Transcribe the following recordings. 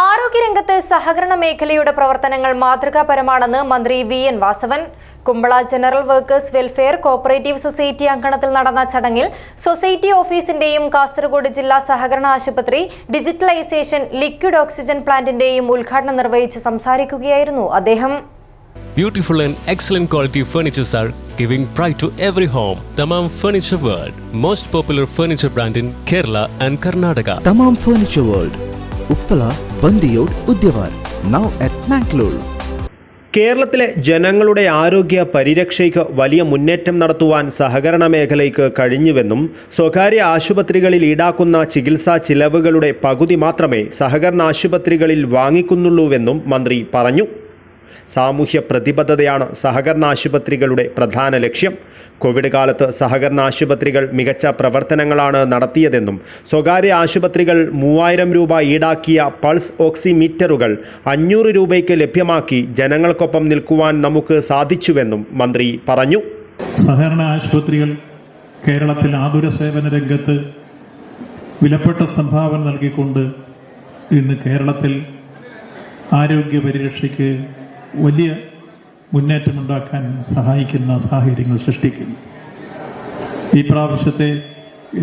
ആരോഗ്യരംഗത്ത് സഹകരണ മേഖലയുടെ പ്രവർത്തനങ്ങൾ മാതൃകാപരമാണെന്ന് മന്ത്രി V N Vasavan Kumbala general workers welfare cooperative society അങ്കണത്തിൽ നടന്ന ചടങ്ങിൽ സൊസൈറ്റി ഓഫീസിന്റെയും കാസർഗോഡ് ജില്ലാ സഹകരണ ആശുപത്രി ഡിജിറ്റലൈസേഷൻ ലിക്വിഡ് ഓക്സിജൻ പ്ലാന്റിന്റെയും ഉദ്ഘാടനം നിർവഹിച്ച് സംസാരിക്കുകയായിരുന്നു അദ്ദേഹം Beautiful and excellent quality furnitures are giving pride to every home. Tamam Furniture World, most popular furniture brand in Kerala and Karnataka. Tamam Furniture World, Uppala, Bandiyod Udyavar. Now at Mangalore കേരളത്തിലെ ജനങ്ങളുടെ ആരോഗ്യ പരിരക്ഷയ്ക്ക് വലിയ മുന്നേറ്റം നടത്തുവാൻ സഹകരണ മേഖലയ്ക്ക് കഴിഞ്ഞുവെന്നും സ്വകാര്യ ആശുപത്രികളിൽ ഈടാക്കുന്ന ചികിത്സാ ചിലവുകളുടെ പകുതി മാത്രമേ സഹകരണ ആശുപത്രികളിൽ വാങ്ങിക്കുന്നുള്ളൂവെന്നും മന്ത്രി പറഞ്ഞു. സാമൂഹ്യ പ്രതിബദ്ധതയാണ് സഹകരണ ആശുപത്രികളുടെ പ്രധാന ലക്ഷ്യം. കോവിഡ് കാലത്ത് സഹകരണ ആശുപത്രികൾ മികച്ച പ്രവർത്തനങ്ങളാണ് നടത്തിയതെന്നും സ്വകാര്യ ആശുപത്രികൾ മൂവായിരം രൂപ ഈടാക്കിയ പൾസ് ഓക്സിമീറ്ററുകൾ അഞ്ഞൂറ് രൂപയ്ക്ക് ലഭ്യമാക്കി ജനങ്ങൾക്കൊപ്പം നിൽക്കുവാൻ നമുക്ക് സാധിച്ചുവെന്നും മന്ത്രി പറഞ്ഞു. സഹകരണ ആശുപത്രികൾ കേരളത്തിൽ ആതുര സേവന രംഗത്ത് വിലപ്പെട്ട സംഭാവന നൽകിക്കൊണ്ട് ഇന്ന് കേരളത്തിൽ ആരോഗ്യ പരിരക്ഷയ്ക്ക് വലിയ മുന്നേറ്റമുണ്ടാക്കാൻ സഹായിക്കുന്ന സാഹചര്യങ്ങൾ സൃഷ്ടിക്കുന്നു. ഈ പ്രാവശ്യത്തെ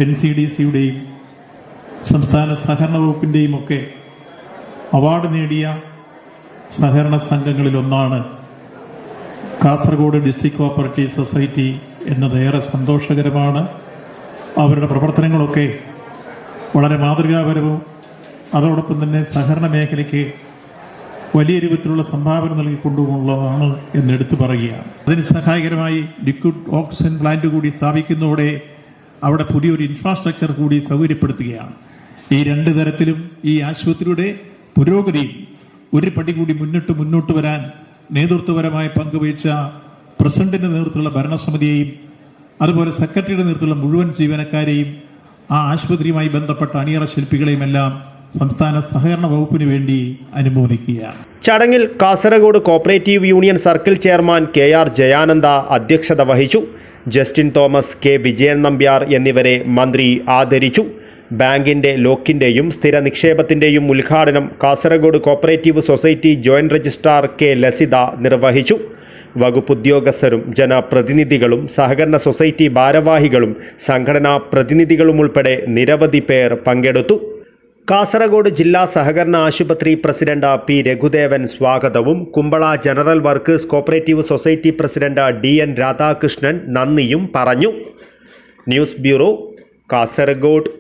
എൻ സി ഡി സിയുടെയും സംസ്ഥാന സഹകരണ വകുപ്പിന്റെയും ഒക്കെ അവാർഡ് നേടിയ സഹകരണ സംഘങ്ങളിലൊന്നാണ് കാസർഗോഡ് ഡിസ്ട്രിക്ട് കോപ്പറേറ്റീവ് സൊസൈറ്റി എന്നത് ഏറെ സന്തോഷകരമാണ്. അവരുടെ പ്രവർത്തനങ്ങളൊക്കെ വളരെ മാതൃകാപരവും അതോടൊപ്പം തന്നെ സഹകരണ മേഖലയ്ക്ക് വലിയ രൂപത്തിലുള്ള സംഭാവന നൽകിക്കൊണ്ടുമുള്ളതാണ് എന്നെടുത്തു പറയുകയാണ്. അതിന് സഹായകരമായി ലിക്വിഡ് ഓക്സിജൻ പ്ലാന്റ് കൂടി സ്ഥാപിക്കുന്നതോടെ അവിടെ പുതിയൊരു ഇൻഫ്രാസ്ട്രക്ചർ കൂടി സൗകര്യപ്പെടുത്തുകയാണ്. ഈ രണ്ട് തരത്തിലും ഈ ആശുപത്രിയുടെ പുരോഗതിയിൽ ഒരു പടി കൂടി മുന്നിട്ട് മുന്നോട്ട് വരാൻ നേതൃത്വപരമായ പങ്കുവഹിച്ച പ്രസിഡന്റിന്റെ നേതൃത്വത്തിലുള്ള ഭരണസമിതിയെയും അതുപോലെ സെക്രട്ടറിയുടെ നേതൃത്വത്തിലുള്ള മുഴുവൻ ജീവനക്കാരെയും ആ ആശുപത്രിയുമായി ബന്ധപ്പെട്ട അണിയറ ശില്പികളെയും എല്ലാം സംസ്ഥാന സഹകരണ വകുപ്പിന് വേണ്ടി അനുമോദിക്കുകയാണ്. ചടങ്ങിൽ Kasaragod cooperative union circle chairman K R Jayananda അധ്യക്ഷത വഹിച്ചു. Justin Thomas K Vijayan Nambiar എന്നിവരെ മന്ത്രി ആദരിച്ചു. ബാങ്കിന്റെ ലോക്കിന്റെയും സ്ഥിര നിക്ഷേപത്തിന്റെയും ഉദ്ഘാടനം Kasaragod cooperative society joint registrar K Lasitha നിർവഹിച്ചു. വകുപ്പ് ഉദ്യോഗസ്ഥരും ജനപ്രതിനിധികളും സഹകരണ സൊസൈറ്റി ഭാരവാഹികളും സംഘടനാ പ്രതിനിധികളുമുൾപ്പെടെ നിരവധി പേർ പങ്കെടുത്തു. കാസർഗോഡ് ജില്ലാ സഹകരണ ആശുപത്രി പ്രസിഡന്റ് പി രഘുദേവൻ സ്വാഗതവും. Kumbala general workers cooperative society president D N Radhakrishnan നന്ദിയും പറഞ്ഞു. News bureau Kasaragod.